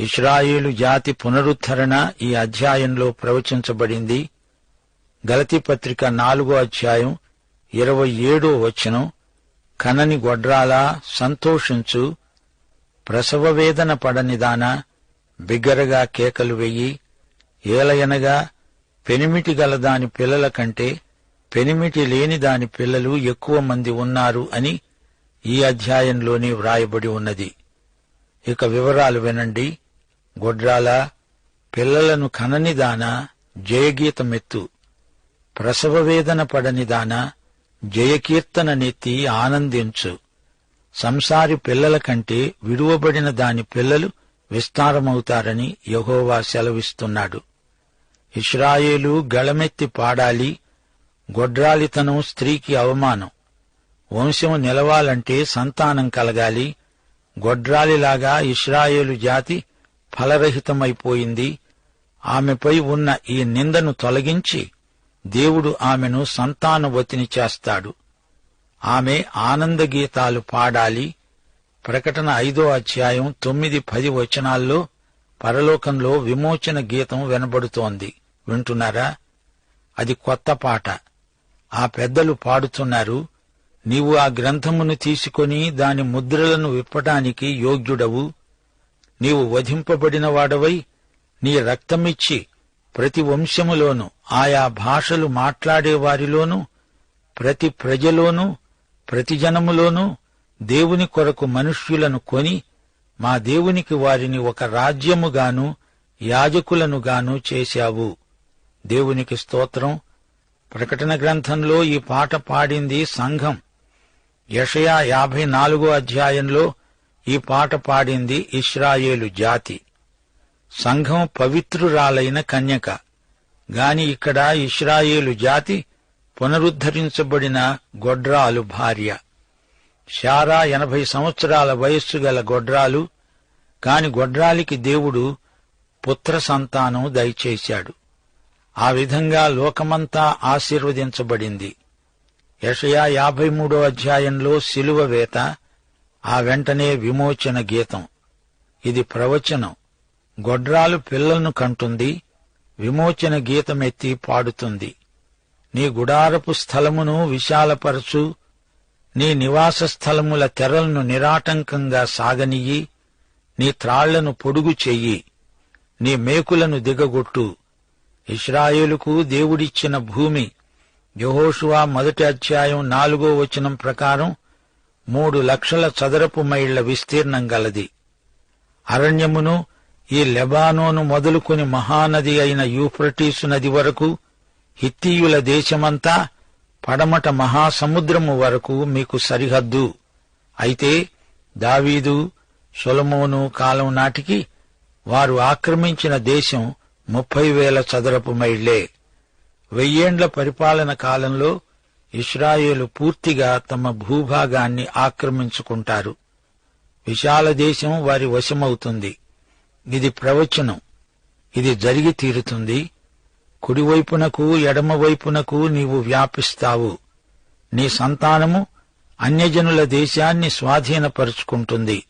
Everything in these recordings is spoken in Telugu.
ఇస్రాయేలు జాతి పునరుద్ధరణ ఈ అధ్యాయంలో ప్రవచించబడింది. గలతి పత్రిక నాలుగో అధ్యాయం ఇరవై ఏడో వచనం కనని గొడ్రాలా సంతోషించు ప్రసవ వేదన పడనిదాన బిగ్గరగా కేకలు వెయ్యి ఏలయనగా పెనిమిటి గల దాని పిల్లల కంటే పెనిమిటి లేని దాని పిల్లలు ఎక్కువ మంది ఉన్నారు అని ఈ అధ్యాయంలోనే వ్రాయబడి ఉన్నది. ఇక వివరాలు వినండి. గొడ్రాల పిల్లలను కననిదానా జయగీతమెత్తు. ప్రసవ వేదన పడనిదానా జయకీర్తన నెత్తి ఆనందించు. సంసారి పిల్లల కంటే విడువబడిన దాని పిల్లలు విస్తారమవుతారని యహోవా సెలవిస్తున్నాడు. ఇస్రాయేలు గళమెత్తి పాడాలి గొడ్రాలితనం స్త్రీకి అవమానం. వంశం నిలవాలంటే సంతానం కలగాలి గొడ్రాలిలాగా ఇస్రాయేలు జాతి ఫలరహితమైపోయింది. ఆమెపై ఉన్న ఈ నిందను తొలగించి దేవుడు ఆమెను సంతానవతిని చేస్తాడు. ఆమె ఆనందగీతాలు పాడాలి. ప్రకటన ఐదో అధ్యాయం తొమ్మిది పది వచనాల్లో పరలోకంలో విమోచన గీతం వినబడుతోంది. వింటున్నారా? అది కొత్త పాట. ఆ పెద్దలు పాడుతున్నారు నీవు ఆ గ్రంథమును తీసుకొని దాని ముద్రలను విప్పటానికి యోగ్యుడవు. నీవు వధింపబడిన వాడవై నీ రక్తమిచ్చి ప్రతి వంశములోను ఆయా భాషలు మాట్లాడేవారిలోనూ ప్రతి ప్రజలోనూ ప్రతి జనములోనూ దేవుని కొరకు మనుష్యులను కొని మా దేవునికి వారిని ఒక రాజ్యముగాను యాజకులనుగాను చేశావు. దేవునికి స్తోత్రం. ప్రకటన గ్రంథంలో ఈ పాట పాడింది సంఘం. యషయా యాభై నాలుగో అధ్యాయంలో ఈ పాట పాడింది ఇస్రాయేలు జాతి. సంఘం పవిత్రురాలైన కన్యక. గాని ఇక్కడ ఇస్రాయేలు జాతి పునరుద్ధరించబడిన గొడ్రాలు భార్య. శారా ఎనభై సంవత్సరాల వయస్సు గల గొడ్రాలు కాని గొడ్రాలికి దేవుడు పుత్ర సంతానం దయచేశాడు. ఆ విధంగా లోకమంతా ఆశీర్వదించబడింది. యషయా యాభై మూడో అధ్యాయంలో శిలువ వేత ఆ వెంటనే విమోచన గీతం. ఇది ప్రవచనం. గొడ్రాలు పిల్లలను కంటుంది విమోచన గీతమెత్తి పాడుతుంది. నీ గుడారపు స్థలమును విశాలపరచు నీ నివాస స్థలముల తెరలను నిరాటంకంగా సాగనియ్యి నీ త్రాళ్ళను పొడుగు చెయ్యి నీ మేకులను దిగగొట్టు. ఇస్రాయేలుకు దేవుడిచ్చిన భూమి. యహోషువా మొదటి అధ్యాయం నాలుగో వచనం ప్రకారం మూడు లక్షల చదరపు మైళ్ళ విస్తీర్ణం గలది. అరణ్యమును ఈ లెబానోను మొదలుకొని మహానది అయిన యూఫ్రటీసు నది వరకు హిత్తీయుల దేశమంతా పడమట మహాసముద్రము వరకు మీకు సరిహద్దు. అయితే దావీదు సొలమోను కాలం నాటికి వారు ఆక్రమించిన దేశం ముప్పై వేల చదరపు మైళ్ళే వెయ్యేండ్ల పరిపాలన కాలంలో ఇస్రాయేలు పూర్తిగా తమ భూభాగాన్ని ఆక్రమించుకుంటారు. విశాల దేశం వారి వశమవుతుంది. ఇది ప్రవచనం. ఇది జరిగి తీరుతుంది. కుడివైపునకు ఎడమవైపునకు నీవు వ్యాపిస్తావు. నీ సంతానము అన్యజనుల దేశాన్ని స్వాధీనపరుచుకుంటుంది.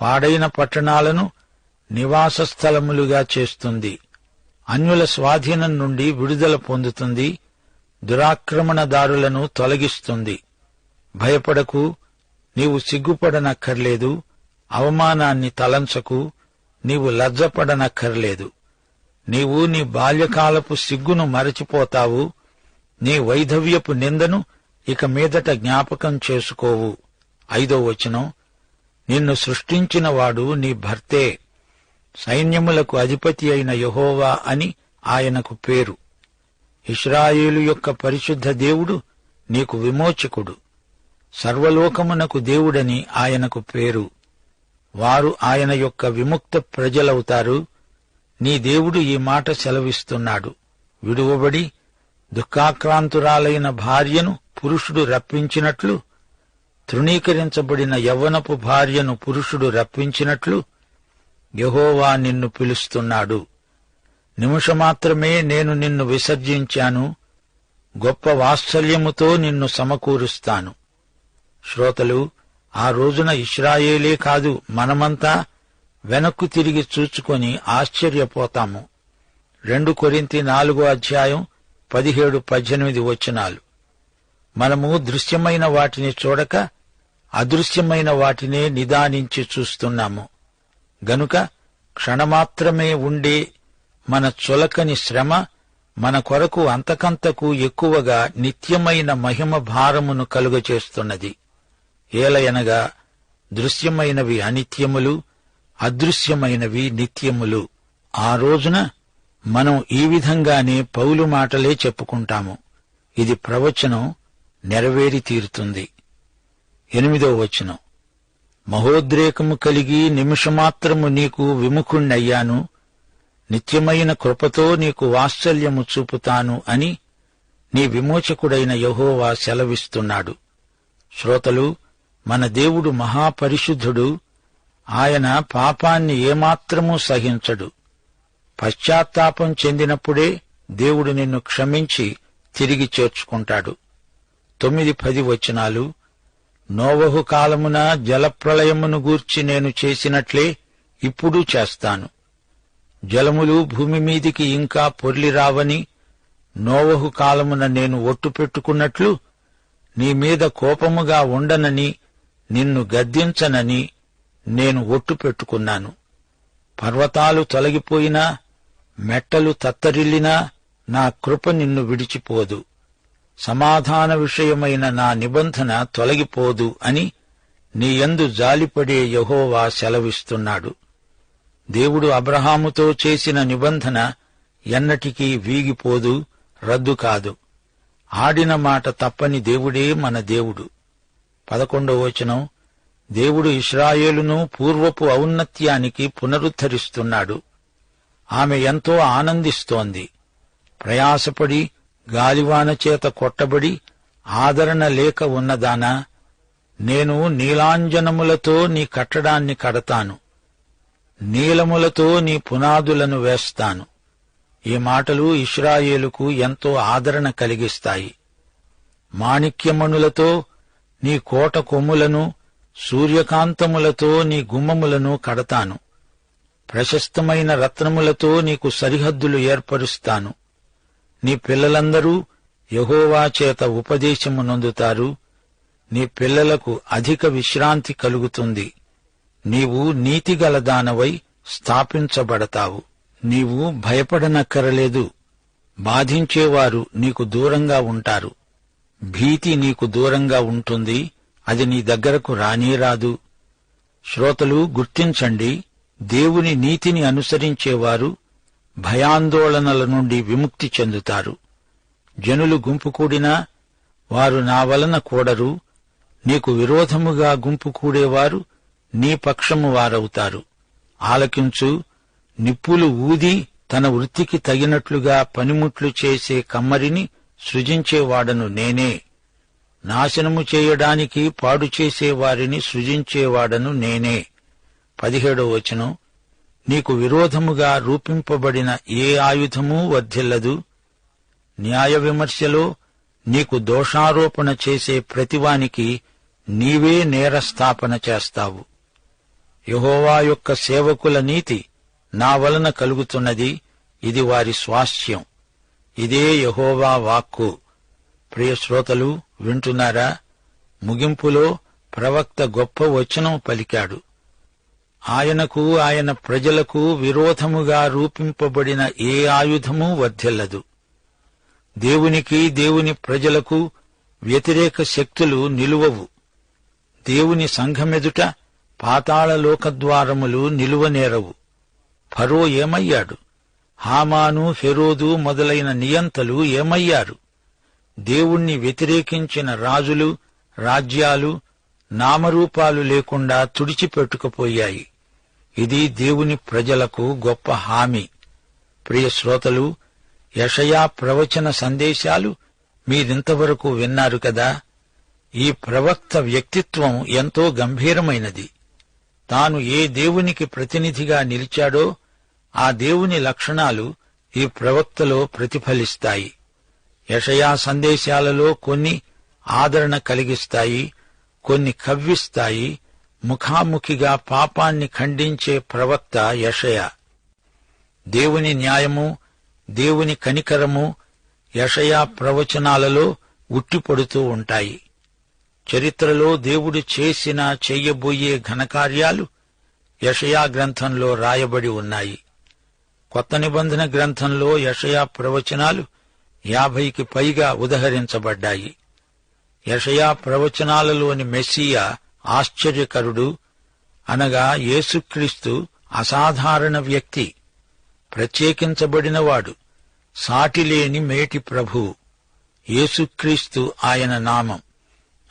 పాడైన పట్టణాలను నివాస స్థలములుగా చేస్తుంది. అన్యుల స్వాధీనం నుండి విడుదల పొందుతుంది. దురాక్రమణదారులను తొలగిస్తుంది. భయపడకు నీవు సిగ్గుపడనక్కర్లేదు అవమానాన్ని తలంచకు నీవు లజ్జపడనక్కర్లేదు. నీవు నీ బాల్యకాలపు సిగ్గును మరచిపోతావు నీ వైధవ్యపు నిందను ఇక మీదట జ్ఞాపకం చేసుకోవు. ఐదో వచనం నిన్ను సృష్టించినవాడు నీ భర్తే సైన్యములకు అధిపతి అయిన యహోవా అని ఆయనకు పేరు. ఇస్రాయేలు యొక్క పరిశుద్ధ దేవుడు నీకు విమోచకుడు. సర్వలోకమునకు దేవుడని ఆయనకు పేరు. వారు ఆయన యొక్క విముక్త ప్రజలవుతారు. నీ దేవుడు ఈ మాట సెలవిస్తున్నాడు. విడువబడి దుఃఖాక్రాంతురాలైన భార్యను పురుషుడు రప్పించినట్లు తృణీకరించబడిన యవ్వనపు భార్యను పురుషుడు రప్పించినట్లు యహోవా నిన్ను పిలుస్తున్నాడు. నిమిషమాత్రమే నేను నిన్ను విసర్జించాను. గొప్ప వాత్సల్యముతో నిన్ను సమకూరుస్తాను. శ్రోతలు ఆ రోజున ఇస్రాయేలే కాదు మనమంతా వెనక్కు తిరిగి చూచుకొని ఆశ్చర్యపోతాము. రెండు కొరింతి నాలుగో అధ్యాయం పదిహేడు పద్దెనిమిది వచనాలు. మనము దృశ్యమైన వాటిని చూడక అదృశ్యమైన వాటినే నిదానించి చూస్తున్నాము. గనుక క్షణమాత్రమే ఉండే మన చులకని శ్రమ మన కొరకు అంతకంతకు ఎక్కువగా నిత్యమైన మహిమ భారమును కలుగచేస్తున్నది. ఏలయనగా దృశ్యమైనవి అనిత్యములు అదృశ్యమైనవి నిత్యములు. ఆ రోజున మనం ఈ విధంగానే పౌలు మాటలే చెప్పుకుంటాము. ఇది ప్రవచనం నెరవేరి తీరుతుంది. ఎనిమిదో వచనం. మహోద్రేకము కలిగి నిమిషమాత్రము నీకు విముఖుణ్ణయ్యాను. నిత్యమైన కృపతో నీకు వాత్సల్యము చూపుతాను అని నీ విమోచకుడైన యహోవా సెలవిస్తున్నాడు. శ్రోతలు మన దేవుడు మహాపరిశుద్ధుడు ఆయన పాపాన్ని ఏమాత్రమూ సహించడు. పశ్చాత్తాపం చెందినప్పుడే దేవుడు నిన్ను క్షమించి తిరిగి చేర్చుకుంటాడు. తొమ్మిది పది వచనాలు నోవహు కాలమున జలప్రళయమును గూర్చి నేను చేసినట్లే ఇప్పుడు చేస్తాను. జలములు భూమి మీదికి ఇంకా పొర్లి రావని నోవహు కాలమున నేను ఒట్టు పెట్టుకున్నట్లు నీ మీద కోపముగా ఉండనని నిన్ను గద్దించనని నేను ఒట్టు పెట్టుకున్నాను. పర్వతాలు తొలగిపోయినా మెట్టలు తత్తరిల్లినా నా కృప నిన్ను విడిచిపోదు. సమాధాన విషయమైన నా నిబంధన తొలగిపోదు అని నీయందు జాలిపడే యహోవా సెలవిస్తున్నాడు. దేవుడు అబ్రహాముతో చేసిన నిబంధన ఎన్నటికీ వీగిపోదు రద్దు కాదు. ఆడిన మాట తప్పని దేవుడే మన దేవుడు. పదకొండవ వచనం దేవుడు ఇస్రాయేలును పూర్వపు ఔన్నత్యానికి పునరుద్ధరిస్తున్నాడు. ఆమె ఎంతో ఆనందిస్తోంది. ప్రయాసపడి గాలివాన చేత కొట్టబడి ఆదరణ లేక ఉన్నదానా? నేను నీలాంజనములతో నీ కట్టడాన్ని కడతాను. నీలములతో నీ పునాదులను వేస్తాను. ఈ మాటలు ఇష్రాయేలుకు ఎంతో ఆదరణ కలిగిస్తాయి. మాణిక్యమణులతో నీ కోట కొమ్ములను సూర్యకాంతములతో నీ గుమ్మములను కడతాను. ప్రశస్తమైన రత్నములతో నీకు సరిహద్దులు ఏర్పరుస్తాను. నీ పిల్లలందరూ యహోవా చేత ఉపదేశము నొందుతారు. నీ పిల్లలకు అధిక విశ్రాంతి కలుగుతుంది. నీవు నీతిగలదానవై స్థాపించబడతావు. నీవు భయపడనక్కరలేదు. బాధించేవారు నీకు దూరంగా ఉంటారు. భీతి నీకు దూరంగా ఉంటుంది. అది నీ దగ్గరకు రానేరాదు. శ్రోతలు గుర్తించండి దేవుని నీతిని అనుసరించేవారు భయాందోళనల నుండి విముక్తి చెందుతారు. జనులు గుంపు కూడినా వారు నా వలన కూడరు. నీకు విరోధముగా గుంపు కూడేవారు నీ పక్షము వారవుతారు. ఆలకించు నిప్పులు ఊది తన వృత్తికి తగినట్లుగా పనిముట్లు చేసే కమ్మరిని సృజించేవాడను నేనే. నాశనము చేయడానికి పాడు చేసేవారిని సృజించేవాడను నేనే. పదిహేడో వచనం. నీకు విరోధముగా రూపింపబడిన ఏ ఆయుధమూ వర్ధిల్లదు. న్యాయ విమర్శలో నీకు దోషారోపణ చేసే ప్రతివానికి నీవే నేరస్థాపన చేస్తావు. యహోవా యొక్క సేవకుల నీతి నా వలన కలుగుతున్నది. ఇది వారి స్వాస్థ్యం. ఇదే యహోవా వాక్కు. ప్రియ శ్రోతలు వింటున్నారా? ముగింపులో ప్రవక్త గొప్ప వచనం పలికాడు. ఆయనకు ఆయన ప్రజలకు విరోధముగా రూపింపబడిన ఏ ఆయుధమూ వర్ధిల్లదు. దేవునికి దేవుని ప్రజలకు వ్యతిరేక శక్తులు నిలువవు. దేవుని సంఘమెదుట పాతాళ లోకద్వారములు నిలువనేరవు ఫరో ఏమయ్యాడు? హామాను హెరోదు మొదలైన నియంతలు ఏమయ్యారు? దేవుణ్ణి వ్యతిరేకించిన రాజులు రాజ్యాలు నామరూపాలు లేకుండా తుడిచిపెట్టుకుపోయాయి. ఇది దేవుని ప్రజలకు గొప్ప హామీ. ప్రియ శ్రోతలు యషయా ప్రవచన సందేశాలు మీరింతవరకు విన్నారు కదా? ఈ ప్రవక్త వ్యక్తిత్వం ఎంతో గంభీరమైనది. తాను ఏ దేవునికి ప్రతినిధిగా నిలిచాడో ఆ దేవుని లక్షణాలు ఈ ప్రవక్తలో ప్రతిఫలిస్తాయి. యషయా సందేశాలలో కొన్ని ఆదరణ కలిగిస్తాయి కొన్ని కవ్విస్తాయి ముఖాముఖిగా పాపాన్ని ఖండించే ప్రవక్త యషయ. దేవుని న్యాయము దేవుని కనికరము యషయా ప్రవచనాలలో ఉట్టిపడుతూ ఉంటాయి. చరిత్రలో దేవుడు చేసిన చెయ్యబోయే ఘనకార్యాలు యషయా గ్రంథంలో రాయబడి ఉన్నాయి. కొత్త నిబంధన గ్రంథంలో యషయా ప్రవచనాలు యాభైకి పైగా ఉదహరించబడ్డాయి. యషయా ప్రవచనాలలోని మెస్సియా ఆశ్చర్యకరుడు అనగా యేసుక్రీస్తు అసాధారణ వ్యక్తి ప్రత్యేకించబడినవాడు సాటిలేని మేటి ప్రభువు యేసుక్రీస్తు ఆయన నామం.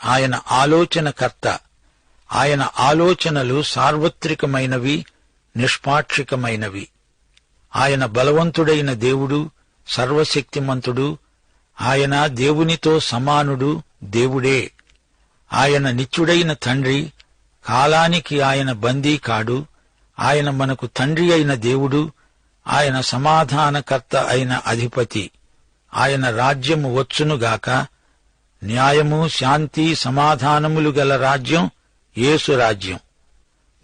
ఆయన ఆలోచనకర్త. ఆయన ఆలోచనలు సార్వత్రికమైనవి నిష్పాక్షికమైనవి. ఆయన బలవంతుడైన దేవుడు సర్వశక్తిమంతుడు ఆయన దేవునితో సమానుడు దేవుడే. ఆయన నిత్యుడైన తండ్రి కాలానికి ఆయన బందీ కాడు ఆయన మనకు తండ్రి అయిన దేవుడు ఆయన సమాధానకర్త అయిన అధిపతి. ఆయన రాజ్యము వచ్చునుగాక న్యాయము శాంతి సమాధానములు గల రాజ్యం యేసు రాజ్యం.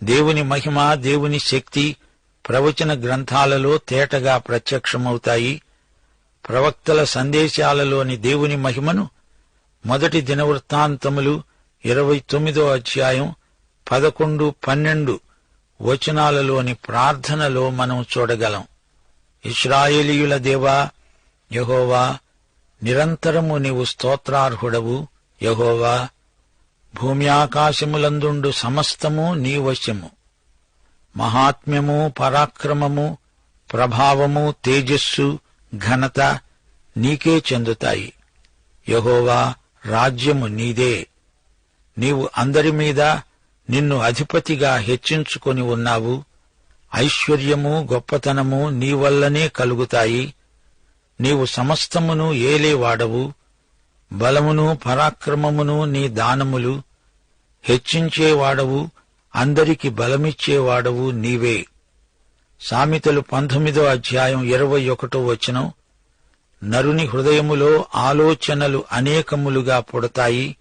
దేవుని మహిమ దేవుని శక్తి ప్రవచన గ్రంథాలలో తేటగా ప్రత్యక్షమవుతాయి. ప్రవక్తల సందేశాలలోని దేవుని మహిమను మొదటి దినవృత్తాంతములు ఇరవై తొమ్మిదో అధ్యాయం పదకొండు పన్నెండు వచనాలలోని ప్రార్థనలో మనం చూడగలం. ఇస్రాయేలీయుల దేవా యహోవా నిరంతరము నీవు స్తోత్రార్హుడవు యహోవా. భూమి ఆకాశములందుండు సమస్తము నీ వశము మహాత్మ్యము పరాక్రమము ప్రభావము తేజస్సు ఘనత నీకే చెందుతాయి. యహోవా రాజ్యము నీదే. నీవు అందరి మీద నిన్ను అధిపతిగా హెచ్చించుకొని ఉన్నావు. ఐశ్వర్యము గొప్పతనము నీ వల్లనే కలుగుతాయి. నీవు సమస్తమును ఏలేవాడవు. బలమును పరాక్రమమును నీ దానములు హెచ్చించేవాడవు. అందరికి బలమిచ్చేవాడవు నీవే. సామెతలు పంతొమ్మిదో అధ్యాయం ఇరవై ఒకటో వచనం. నరుని హృదయములో ఆలోచనలు అనేకములుగా పుడతాయి.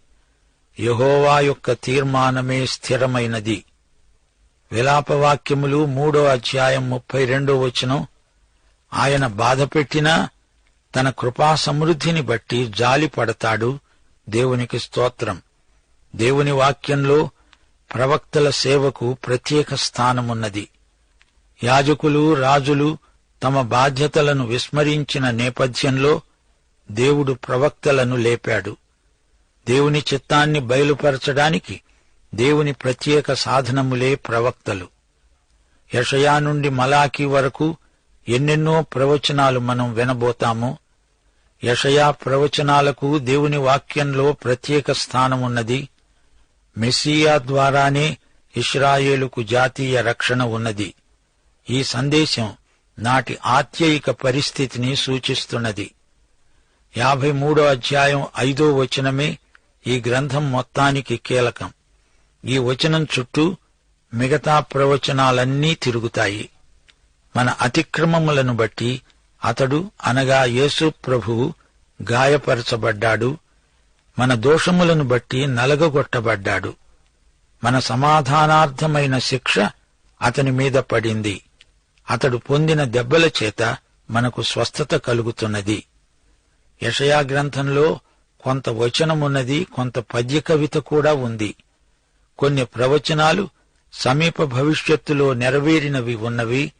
యహోవా యొక్క తీర్మానమే స్థిరమైనది. విలాపవాక్యములు మూడో అధ్యాయం ముప్పై రెండో వచనం. ఆయన బాధపెట్టినా తన కృపా సమృద్ధిని బట్టి జాలి పడతాడు దేవునికి స్తోత్రం. దేవుని వాక్యంలో ప్రవక్తల సేవకు ప్రత్యేక స్థానమున్నది. యాజకులు రాజులు తమ బాధ్యతలను విస్మరించిన నేపథ్యంలో దేవుడు ప్రవక్తలను లేపాడు. దేవుని చిత్తాన్ని బయలుపరచడానికి దేవుని ప్రత్యేక సాధనములే ప్రవక్తలు. యషయా నుండి మలాకి వరకు ఎన్నెన్నో ప్రవచనాలు మనం వినబోతాము. యషయా ప్రవచనాలకు దేవుని వాక్యంలో ప్రత్యేక స్థానమున్నది. మెస్సియా ద్వారానే ఇస్రాయేలుకు జాతీయ రక్షణ ఉన్నది. ఈ సందేశం నాటి ఆత్యయిక పరిస్థితిని సూచిస్తున్నది. యాభై మూడో అధ్యాయం ఐదో వచనమే ఈ గ్రంథం మొత్తానికి కీలకం. ఈ వచనం చుట్టూ మిగతా ప్రవచనాలన్నీ తిరుగుతాయి. మన అతిక్రమములను బట్టి అతడు అనగా యేసు ప్రభువు గాయపరచబడ్డాడు. మన దోషములను బట్టి నలగగొట్టబడ్డాడు. మన సమాధానార్థమైన శిక్ష అతని మీద పడింది. అతడు పొందిన దెబ్బల చేత మనకు స్వస్థత కలుగుతున్నది. యషయా గ్రంథంలో కొంత వచనమున్నది కొంత పద్య కవిత కూడా ఉంది. కొన్ని ప్రవచనాలు సమీప భవిష్యత్తులో నెరవేరినవి ఉన్నవి.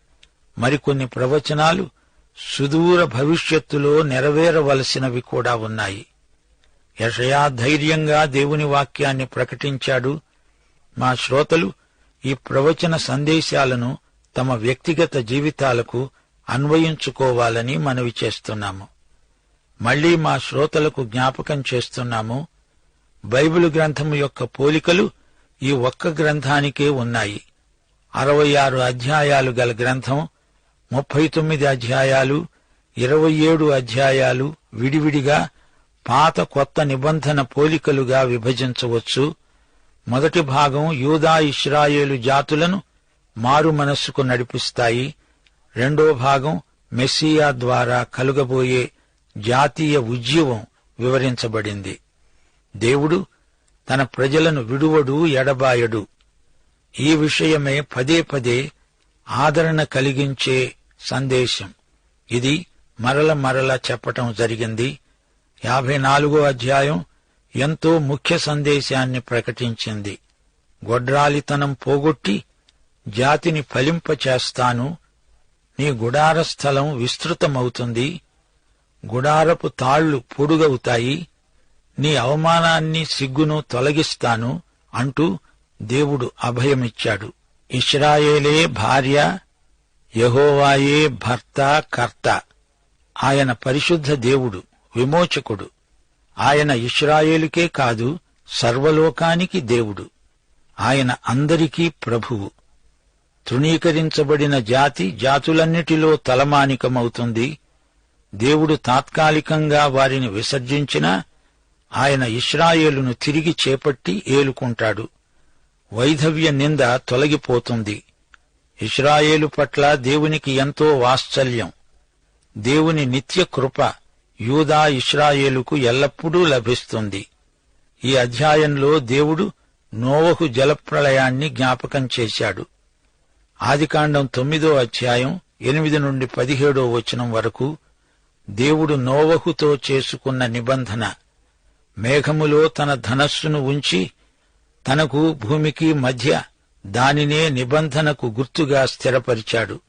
మరికొన్ని ప్రవచనాలు సుదూర భవిష్యత్తులో నెరవేరవలసినవి కూడా ఉన్నాయి. యషయా ధైర్యంగా దేవుని వాక్యాన్ని ప్రకటించాడు. మా శ్రోతలు ఈ ప్రవచన సందేశాలను తమ వ్యక్తిగత జీవితాలకు అన్వయించుకోవాలని మనవి చేస్తున్నాము. మళ్ళీ మా శ్రోతలకు జ్ఞాపకం చేస్తున్నాము. బైబిల్ గ్రంథం యొక్క పోలికలు ఈ ఒక్క గ్రంథానికే ఉన్నాయి. అరవై ఆరు అధ్యాయాలు గల గ్రంథం ముప్పై తొమ్మిది అధ్యాయాలు ఇరవై ఏడు అధ్యాయాలు విడివిడిగా పాత కొత్త నిబంధన పోలికలుగా విభజించవచ్చు. మొదటి భాగం యూదా ఇస్రాయేలు జాతులను మారు మనస్సుకు నడిపిస్తాయి. రెండో భాగం మెస్సియా ద్వారా కలుగబోయే జాతీయ ఉద్యమం వివరించబడింది. దేవుడు తన ప్రజలను విడువడు ఎడబాయడు. ఈ విషయమే పదే పదే ఆదరణ కలిగించే సందేశం. ఇది మరల మరల చెప్పటం జరిగింది. యాభై నాలుగో అధ్యాయం ఎంతో ముఖ్య సందేశాన్ని ప్రకటించింది. గొడ్రాలితనం పోగొట్టి జాతిని ఫలింపచేస్తాను. నీ గుడార స్థలం విస్తృతమవుతుంది. గుడారపు తాళ్ళు పొడుగవుతాయి. నీ అవమానాన్ని సిగ్గును తొలగిస్తాను అంటూ దేవుడు అభయమిచ్చాడు. ఇస్రాయేలే భార్య యహోవాయే భర్త కర్త. ఆయన పరిశుద్ధ దేవుడు విమోచకుడు. ఆయన ఇస్రాయేలుకే కాదు సర్వలోకానికి దేవుడు. ఆయన అందరికీ ప్రభువు. తృణీకరించబడిన జాతి జాతులన్నిటిలో తలమానికమవుతుంది. దేవుడు తాత్కాలికంగా వారిని విసర్జించినా ఆయన ఇస్రాయేలును తిరిగి చేపట్టి ఏలుకుంటాడు. వైధవ్య నింద తొలగిపోతుంది. ఇస్రాయేలు పట్ల దేవునికి ఎంతో వాత్సల్యం. దేవుని నిత్య కృప యూదా ఇస్రాయేలుకు ఎల్లప్పుడూ లభిస్తుంది. ఈ అధ్యాయంలో దేవుడు నోవహు జలప్రళయాన్ని జ్ఞాపకం చేశాడు. ఆదికాండం తొమ్మిదో అధ్యాయం ఎనిమిది నుండి పదిహేడో వచనం వరకు దేవుడు నోవహుతో చేసుకున్న నిబంధన. మేఘములో తన ధనస్సును ఉంచి తనకు భూమికి మధ్య దానినే నిబంధనకు గుర్తుగా స్థిరపరిచాడు.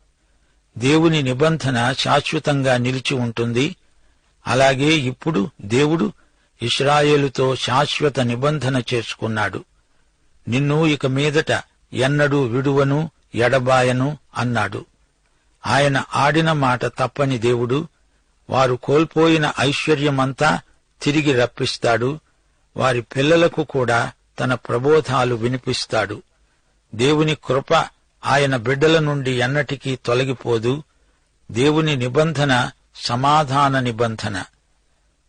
దేవుని నిబంధన శాశ్వతంగా నిలిచి ఉంటుంది. అలాగే ఇప్పుడు దేవుడు ఇస్రాయేలుతో శాశ్వత నిబంధన చేసుకున్నాడు. నిన్ను ఇక మీదట ఎన్నడూ విడువను ఎడబాయను అన్నాడు. ఆయన ఆడిన మాట తప్పని దేవుడు వారు కోల్పోయిన ఐశ్వర్యమంతా తిరిగి రప్పిస్తాడు వారి పిల్లలకు కూడా తన ప్రబోధాలు వినిపిస్తాడు. దేవుని కృప ఆయన బిడ్డల నుండి ఎన్నటికీ తొలగిపోదు. దేవుని నిబంధన సమాధాన నిబంధన.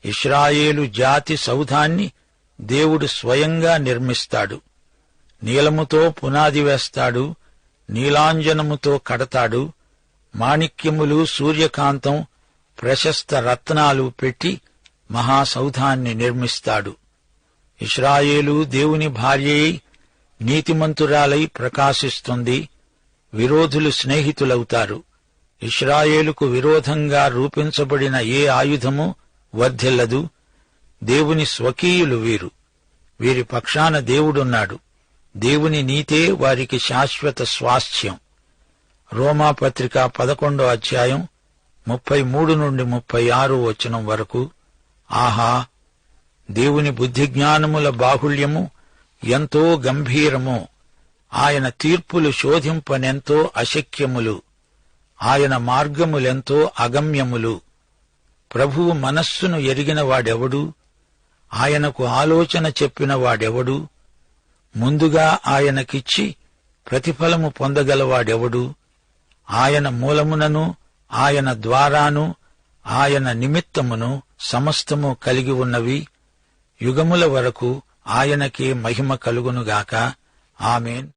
ఇస్రాయేలు జాతి సౌధాన్ని దేవుడు స్వయంగా నిర్మిస్తాడు. నీలముతో పునాది వేస్తాడు. నీలాంజనముతో కడతాడు. మాణిక్యములు సూర్యకాంతం ప్రశస్త రత్నాలు పెట్టి మహాసౌధాన్ని నిర్మిస్తాడు. ఇస్రాయేలు దేవుని భార్యై నీతిమంతురాలై ప్రకాశిస్తుంది విరోధులు స్నేహితులవుతారు. ఇస్రాయేలుకు విరోధంగా రూపించబడిన ఏ ఆయుధము వర్ధిల్లదు. దేవుని స్వకీయులు వీరు. వీరి పక్షాన దేవుడున్నాడు. దేవుని నీతే వారికి శాశ్వత స్వాస్థ్యం. రోమాపత్రిక పదకొండో అధ్యాయం ముప్పై మూడు నుండి ముప్పై ఆరు వచనం వరకు ఆహా దేవుని బుద్ధిజ్ఞానముల బాహుళ్యము ఎంతో గంభీరము. ఆయన తీర్పులు శోధింపనెంతో అశక్యములు. ఆయన మార్గములెంతో అగమ్యములు. ప్రభువు మనస్సును ఎరిగిన వాడెవడు? ఆయనకు ఆలోచన చెప్పిన వాడెవడు? ముందుగా ఆయనకిచ్చి ప్రతిఫలము పొందగలవాడెవడు? ఆయన మూలమునను ఆయన ద్వారాను ఆయన నిమిత్తమును సమస్తము కలిగి ఉన్నవి. యుగముల వరకు ఆయనకే మహిమ కలుగునుగాక ఆమెన్.